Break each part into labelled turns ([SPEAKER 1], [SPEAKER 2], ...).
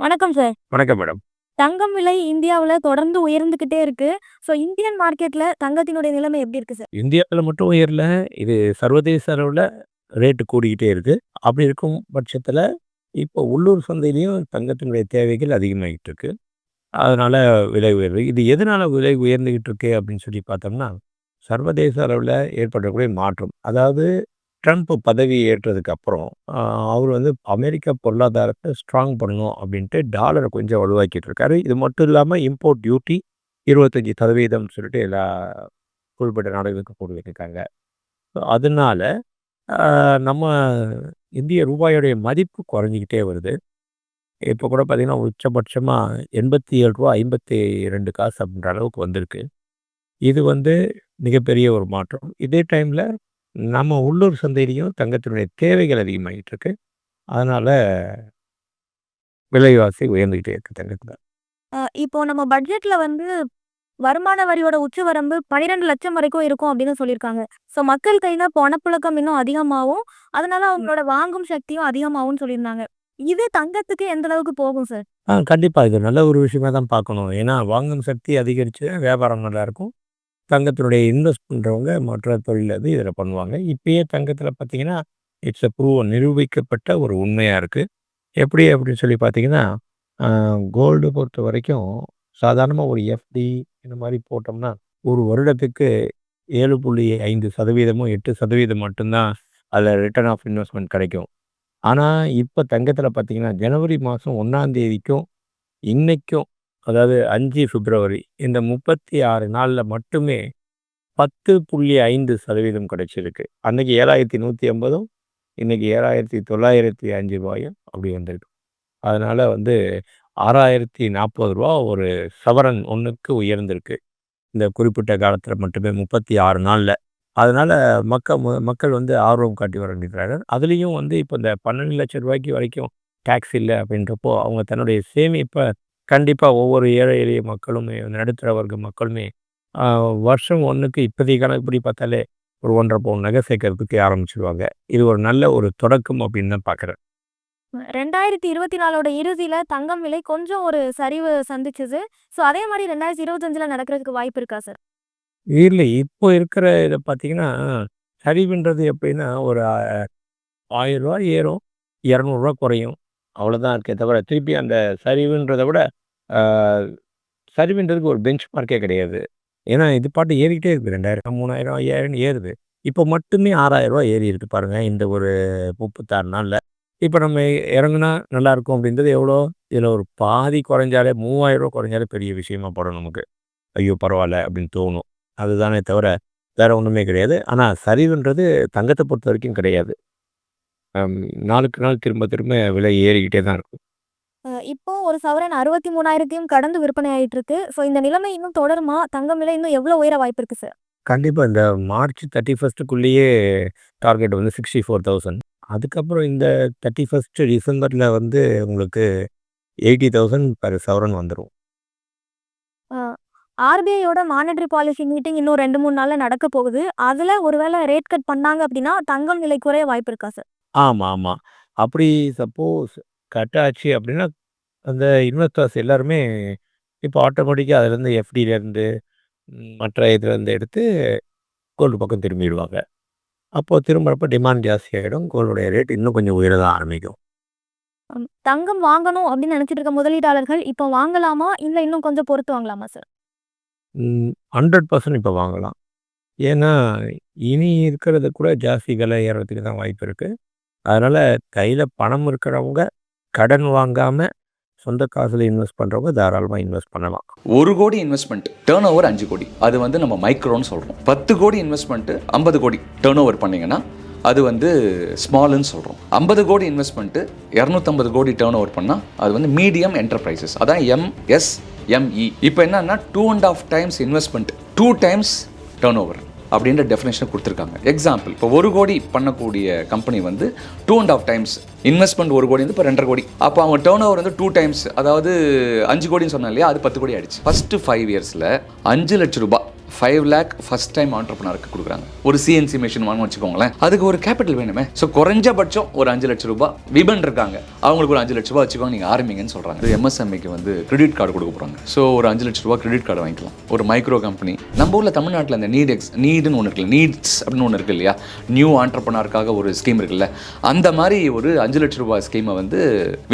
[SPEAKER 1] வணக்கம் சார்.
[SPEAKER 2] வணக்கம் மேடம்.
[SPEAKER 1] தங்கம் விலை இந்தியாவுல தொடர்ந்து உயர்ந்துகிட்டே இருக்கு. ஸோ இந்தியன் மார்க்கெட்ல தங்கத்தினுடைய நிலைமை எப்படி இருக்கு சார்?
[SPEAKER 2] இந்தியாவுல மட்டும் உயரல. இது சர்வதேச அளவுல ரேட் கூடிக்கிட்டே இருக்கு. அப்படி இருக்கும் பட்சத்தில, இப்போ உள்ளூர் சந்தையிலயும் தங்கத்தினுடைய தேவைகள் அதிகமாகிட்டு இருக்கு. அதனால விலை உயர்வு. இது எதனால விலை உயர்ந்துகிட்டு இருக்கு அப்படின்னு சொல்லி பார்த்தோம்னா, சர்வதேச அளவுல ஏற்படக்கூடிய மாற்றம். அதாவது ட்ரம்ப் பதவி ஏற்றதுக்கு அப்புறம், அவர் வந்து அமெரிக்க பொருளாதாரத்தை ஸ்ட்ராங் பண்ணணும் அப்படின்ட்டு டாலரை கொஞ்சம் வலுவாக்கிட்டு இருக்காரு. இது மட்டும் இல்லாமல் இம்போர்ட் டியூட்டி 25% சொல்லிட்டு எல்லா குறிப்பிட்ட நாடுகளுக்கு போட்டுருக்காங்க. ஸோ அதனால, நம்ம இந்திய ரூபாயோடைய மதிப்பு குறைஞ்சிக்கிட்டே வருது. இப்போ கூட பார்த்திங்கன்னா உச்சபட்சமாக எண்பத்தி ஏழு ரூபா ஐம்பத்தி ரெண்டு காசு அப்படின்ற அளவுக்கு வந்திருக்கு. இது வந்து மிகப்பெரிய ஒரு மாற்றம். இதே டைமில் நம்ம உள்ளூர் சந்தையிலயும் தங்கத்தினுடைய தேவைகள் அதிகமாகிட்டு இருக்கு. அதனால விலைவாசி உயர்ந்துகிட்டே இருக்கு தங்கத்துல.
[SPEAKER 1] அ இப்போ நம்ம பட்ஜெட்ல வந்து வருமான வரியோட உச்சவரம்பு 12,00,000 வரைக்கும் இருக்கும் அப்படின்னு சொல்லியிருக்காங்க. ஸோ மக்கள் கையில பணப்புழக்கம் இன்னும் அதிகமாவும், அதனால அவங்களோட வாங்கும் சக்தியும் அதிகமாகும்னு சொல்லியிருந்தாங்க. இது தங்கத்துக்கு எந்த அளவுக்கு போகும் சார்?
[SPEAKER 2] ஆ கண்டிப்பா. இது நல்ல ஒரு விஷயமா தான் பார்க்கணும். ஏன்னா வாங்கும் சக்தி அதிகரிச்சு வியாபாரம் நல்லாயிருக்கும். தங்கத்தினுடைய இன்வெஸ்ட் பண்ணுறவங்க மற்ற தொழில் வந்து இதில் பண்ணுவாங்க. இப்பயே தங்கத்தில் பார்த்தீங்கன்னா, இட்ஸ் அ ப்ரூவ் நிரூபிக்கப்பட்ட ஒரு உண்மையாக இருக்குது எப்படி அப்படின்னு சொல்லி பார்த்தீங்கன்னா, கோல்டு பொறுத்த வரைக்கும் சாதாரணமாக ஒரு எஃப்டி இந்த மாதிரி போட்டோம்னா, ஒரு வருடத்துக்கு ஏழு புள்ளி ஐந்து சதவீதமும் எட்டு சதவீதம் மட்டும்தான் அதில் ரிட்டர்ன் ஆஃப் இன்வெஸ்ட்மெண்ட் கிடைக்கும். ஆனால் இப்போ தங்கத்தில் பார்த்தீங்கன்னா, ஜனவரி மாதம் ஒன்றாந்தேதிக்கும் இன்றைக்கும் அதாவது அஞ்சு பிப்ரவரி இந்த முப்பத்தி ஆறு நாளில் மட்டுமே பத்து புள்ளி ஐந்து சதவீதம் கிடச்சிருக்கு. அன்றைக்கி ஏழாயிரத்தி நூற்றி ஐம்பதும் இன்றைக்கி ஏழாயிரத்தி தொள்ளாயிரத்தி அஞ்சு ரூபாயும் அப்படி வந்திருக்கு. அதனால் வந்து ஆறாயிரத்தி நாற்பது ரூபா ஒரு சவரன் ஒன்றுக்கு உயர்ந்திருக்கு. இந்த குறிப்பிட்ட காலத்தில் மட்டுமே முப்பத்தி ஆறு நாளில். அதனால் மக்கள் மக்கள் வந்து ஆர்வம் காட்டி வரங்கிறார்கள் அதுலேயும் வந்து இப்போ இந்த பன்னெண்டு லட்சம் ரூபாய்க்கு வரைக்கும் டேக்ஸ் இல்லை அப்படின்றப்போ அவங்க தன்னுடைய சேமிப்பை கண்டிப்பா ஒவ்வொரு ஏழை எளிய மக்களுமே, நடுத்தர வர்க்க மக்களுமே வருஷம் ஒண்ணுக்கு இப்போதைய கணக்குப்படி பார்த்தாலே ஒரு 1 1/2 பவுன் நகை சேர்க்கறதுக்கு ஆரம்பிச்சுருவாங்க. இது ஒரு நல்ல ஒரு தொடக்கம் அப்படின்னு தான் பார்க்குறேன்.
[SPEAKER 1] 2024ஓட இறுதியில தங்கம் விலை கொஞ்சம் ஒரு சரிவு சந்திச்சது. ஸோ அதே மாரி 2025ல நடக்கிறதுக்கு வாய்ப்பு இருக்கா சார்?
[SPEAKER 2] இல்ல. இப்போ இருக்கிற இத பார்த்தீங்கன்னா, சரிவுன்றது எப்படின்னா, ஒரு அ ரூ. 1000 ஏறும். 200 குறையும். அவ்வளோதான் இருக்கே தவிர, திருப்பி அந்த சரிவுன்றத விட, சரிவுன்றதுக்கு ஒரு பெஞ்ச் மார்க்கே கிடையாது. ஏன்னா, இது பாட்டு ஏறிக்கிட்டே இருக்குது 2000, 3000, 5000ன்னு ஏறுது. இப்போ மட்டுமே ரூ. 6,000 ஏறி இருக்கு பாருங்க. இந்த ஒரு 36 நாள்ல. இப்ப நம்ம இறங்குனா நல்லாயிருக்கும் அப்படின்றது எவ்வளோ? இதில ஒரு பாதி குறைஞ்சாலே ரூ. 3000 குறைஞ்சாலே பெரிய விஷயமா படும் நமக்கு. ஐயோ! பரவால்ல அப்படின்னு தோணும். அதுதானே தவிர, வேற ஒண்ணுமே கிடையாது. ஆனா சரிவுன்றது தங்கத்த பொறுத்தவரைக்கும் கிடையாது. அம் நாளுக்கு நாள் திரும்ப திரும்ப விலை ஏறிக்கிட்டே தான் இருக்கும்.
[SPEAKER 1] அ இப்போ ஒரு சவரன் 63,000த்தையும் கடந்து விற்பனை ஆயிட்டு இருக்கு. ஸோ இந்த நிலைமை இன்னும் தொடருமா? தங்கம் விலை இன்னும் எவ்வளோ உயர வாய்ப்பு இருக்கு சார்?
[SPEAKER 2] கண்டிப்பா. இந்த மார்ச் 31க்குள்ளேயே டார்கெட் வந்து 64,000 அதுக்கப்புறம் இந்த 31 டிசம்பர்ல வந்து உங்களுக்கு 80,000 பெர் சவரன் வந்துரும்.
[SPEAKER 1] அ ஆர்பிஐயோட மானிட்டரி பாலிசி மீட்டிங் இன்னும் 2, 3 நாள்ல நடக்க போகுது. அதுல ஒருவேளை ரேட் கட் பண்ணாங்க அப்படின்னா, தங்கம் விலை குறைய வாய்ப்பு இருக்கா சார்?
[SPEAKER 2] ஆமா, ஆமா. அப்படி சப்போஸ் கட் ஆச்சு அப்படின்னா, அந்த இன்வெஸ்டர்ஸ் எல்லாருமே இப்போ ஆட்டோமேட்டிக்கா அதுலேருந்து எஃப்டிலேருந்து மற்ற இதுலேருந்து எடுத்து கோல்டு பக்கம் திரும்பிடுவாங்க. அப்போ திரும்புறப்ப டிமாண்ட் ஜாஸ்தியாயிடும். கோல்டுடைய ரேட் இன்னும் கொஞ்சம் உயர தான் ஆரம்பிக்கும்.
[SPEAKER 1] ம் தங்கம் வாங்கணும் அப்படின்னு நினைச்சிட்டு இருக்க முதலீட்டாளர்கள் இப்போ வாங்கலாமா? இல்ல இன்னும் கொஞ்சம் பொறுத்து வாங்கலாமா சார்?
[SPEAKER 2] ம் 100% இப்ப வாங்கலாம். ஏன்னா, இனி இருக்கிறத கூட ஜாஸ்தி விலை ஏறுறதுக்கு தான் வாய்ப்பு இருக்கு. அதனால் கையில் பணம் இருக்கிறவங்க, கடன் வாங்காமல் சொந்த காசுல இன்வெஸ்ட் பண்றவங்க தாராளமா இன்வெஸ்ட் பண்ணலாம்.
[SPEAKER 3] ஒரு கோடி இன்வெஸ்ட்மெண்ட் டர்ன் ஓவர் அஞ்சு கோடி அது வந்து நம்ம மைக்ரோன்னு சொல்றோம். 10,00,00,000 இன்வெஸ்ட்மெண்ட் 50,00,00,000 டர்ன் ஓவர் பண்ணீங்கன்னா, அது வந்து ஸ்மால்ன்னு சொல்றோம். 50,00,00,000 இன்வெஸ்ட்மெண்ட் 250,00,00,000 டர்ன் ஓவர் பண்ணா, அது வந்து மீடியம் என்டர்பிரைசஸ். அதான் எம்எஸ்எம்இ. இப்போ என்னன்னா 2 1/2 times investment two times turn over அப்படின்ற டெஃபினேஷன் கொடுத்துருக்காங்க. எக்ஸாம்பிள் இப்போ ஒரு கோடி பண்ணக்கூடிய கம்பெனி வந்து 2 1/2 டைம்ஸ் இன்வெஸ்ட்மெண்ட் ஒரு கோடி வந்து இப்போ 2 1/2 கோடி. அப்போ அவங்க டேர்ன் ஓவர் வந்து டூ டைம்ஸ் அதாவது அஞ்சு கோடின்னு சொன்னேன் இல்லையா? அது 10 கோடி ஆயிடுச்சு. ஃபர்ஸ்ட் 5 இயர்ஸ்ல அஞ்சு லட்ச ரூபாய் ஃபைவ் லேக் ஃபர்ஸ்ட் டைம் ஆண்டர்பனருக்கு கொடுக்குறாங்க. ஒரு சிஎன்சி மிஷின் வாங்க வச்சுக்கோங்களேன். அதுக்கு ஒரு கேபிட்டல் வேணுமே. ஸோ குறைஞ்சபட்சம் ஒரு அஞ்சு லட்ச ரூபாய் விபன் இருக்காங்க. அவங்களுக்கு ஒரு அஞ்சு லட்ச ரூபாய் வச்சுக்கோங்க நீங்கள் ஆரம்பிங்கன்னு சொல்கிறாங்க எம்எஸ்எம்இக்கு வந்து கிரெடிட் கார்டு கொடுக்க போகிறாங்க ஸோ ஒரு அஞ்சு லட்ச ரூபாய் கிரெடிட் கார்டு வாங்கிக்கலாம். ஒரு மைக்ரோ கம்பெனி நம்ம ஊரில் தமிழ்நாட்டில் அந்த நீட் எக்ஸ் நீடுன்னு ஒன்று இருக்குல்ல நீட்ஸ் அப்படின்னு ஒன்று இருக்கு இல்லையா? நியூ ஆண்டர்பனருக்காக ஒரு ஸ்கீம் இருக்குல்ல. அந்த மாதிரி ஒரு அஞ்சு லட்ச ரூபாய் ஸ்கீமை வந்து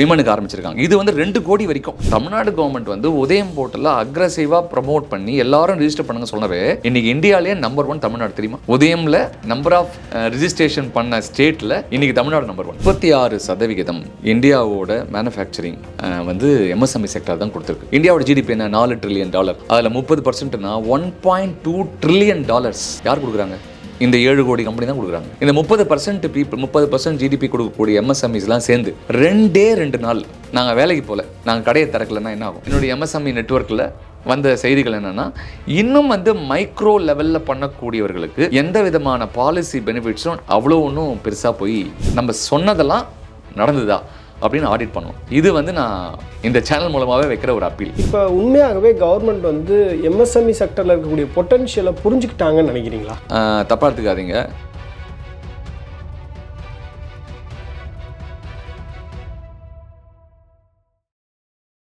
[SPEAKER 3] விமனுக்கு ஆரம்பிச்சிருக்காங்க. இது வந்து ரெண்டு கோடி வரைக்கும். தமிழ்நாடு கவர்மெண்ட் வந்து உதயம் போர்ட்டலில் அக்ரஸிவாக ப்ரமோட் பண்ணி எல்லாரும் ரிஜிஸ்டர் பண்ணுங்க சொன்னது இன்னைக்கு இந்தியாவிலேயே நம்பர் ஒன் தமிழ்நாடு தெரியுமா? உதயம்ல நம்பர் ஆஃப் ரிஜிஸ்ட்ரேஷன் பண்ண ஸ்டேட்ல இன்னைக்கு தமிழ்நாடு நம்பர் ஒன் முப்பத்தி ஆறு சதவிகிதம் இந்தியாவோட மேனுஃபேக்சரிங் வந்து எம்எஸ்எம்இ செக்டர் தான் கொடுத்துருக்கு. இந்தியாவோட ஜிடிபி என்ன? நாலு ட்ரில்லியன் டாலர் அதில் முப்பது பர்சன்ட்னா one point two trillion dollars யார் கொடுக்குறாங்க? இந்த ஏழு கோடி கம்பெனி தான் கொடுக்குறாங்க. இந்த முப்பது பர்சன்ட் பீப்புள் முப்பது பர்சன்ட் ஜிடிபி கொடுக்கக்கூடிய எம்எஸ்எம்இஸ்லாம் சேர்ந்து ரெண்டே ரெண்டு நாள் நாங்கள் வேலைக்கு போகல நாங்கள் கடையை திறக்கலன்னா என்ன ஆகும்? என்னுடைய எம்எஸ்எம்இ நெட்ஒர்க்கில் வந்த செய்திகள் என்னன்னா இன்னும் வந்து மைக்ரோ லெவலில் பண்ணக்கூடியவர்களுக்கு எந்த விதமான பாலிசி பெனிஃபிட்ஸும் அவ்வளோ ஒன்றும் பெருசாக போய் நம்ம சொன்னதெல்லாம் நடந்ததா அப்படின்னு ஆடிட் பண்ணுவோம். இது வந்து நான் இந்த சேனல் மூலமாகவே வைக்கிற ஒரு அப்பீல்
[SPEAKER 4] இப்போ உண்மையாகவே கவர்மெண்ட் வந்து எம்எஸ்எம்இ செக்டரில் இருக்கக்கூடிய பொட்டன்ஷியலை புரிஞ்சுக்கிட்டாங்கன்னு நினைக்கிறீங்களா?
[SPEAKER 3] தப்பாக எடுத்துக்காதீங்க.